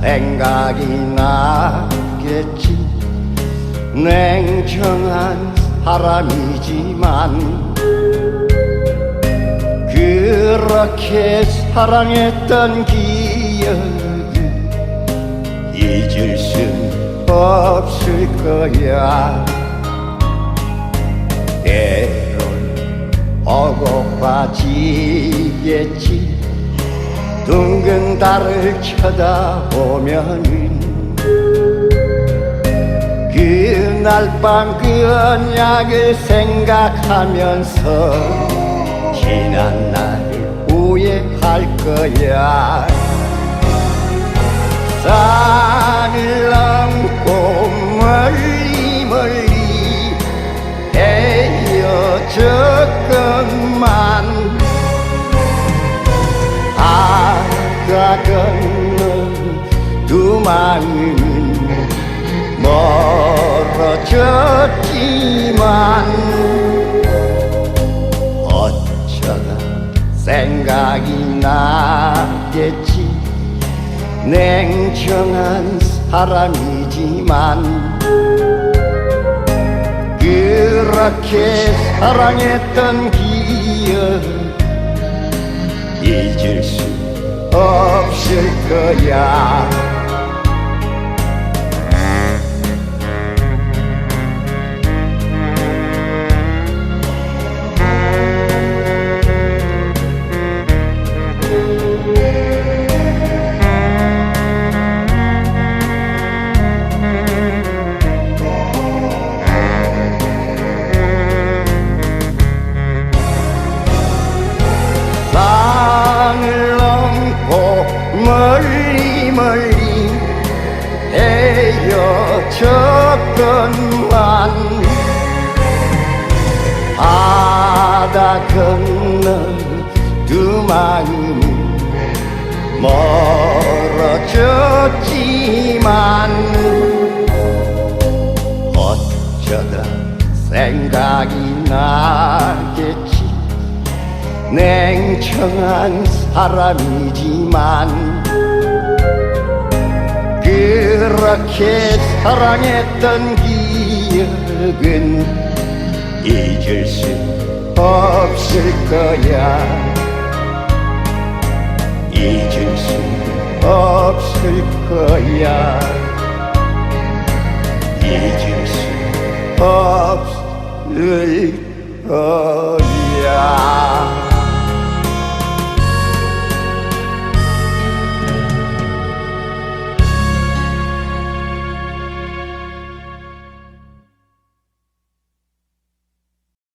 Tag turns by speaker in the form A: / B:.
A: 생각이 나겠지. 냉정한 사람이지만 그렇게 사랑했던 기억을 잊을 순 없을 거야. 때론 오고 빠지겠지 둥근 달을 쳐다보면은 그날 밤 그 언약을 생각하면서 지난 날을 후회할 거야. 산을 넘 건너 두 마음은 멀어졌지만 어쩌다 생각이 나겠지. 냉정한 사람이지만 그렇게 사랑했던 기억 잊을 수 없 을 거야 멀리 헤어졌건만 바다 건너 두 마음 멀어졌지만 어쩌다 생각이 나겠지. 냉정한 사람이지만 그렇게 사랑했던 기억은 잊을 수 없을 거야 잊을 수 없을 거야 잊을 수 없을 거야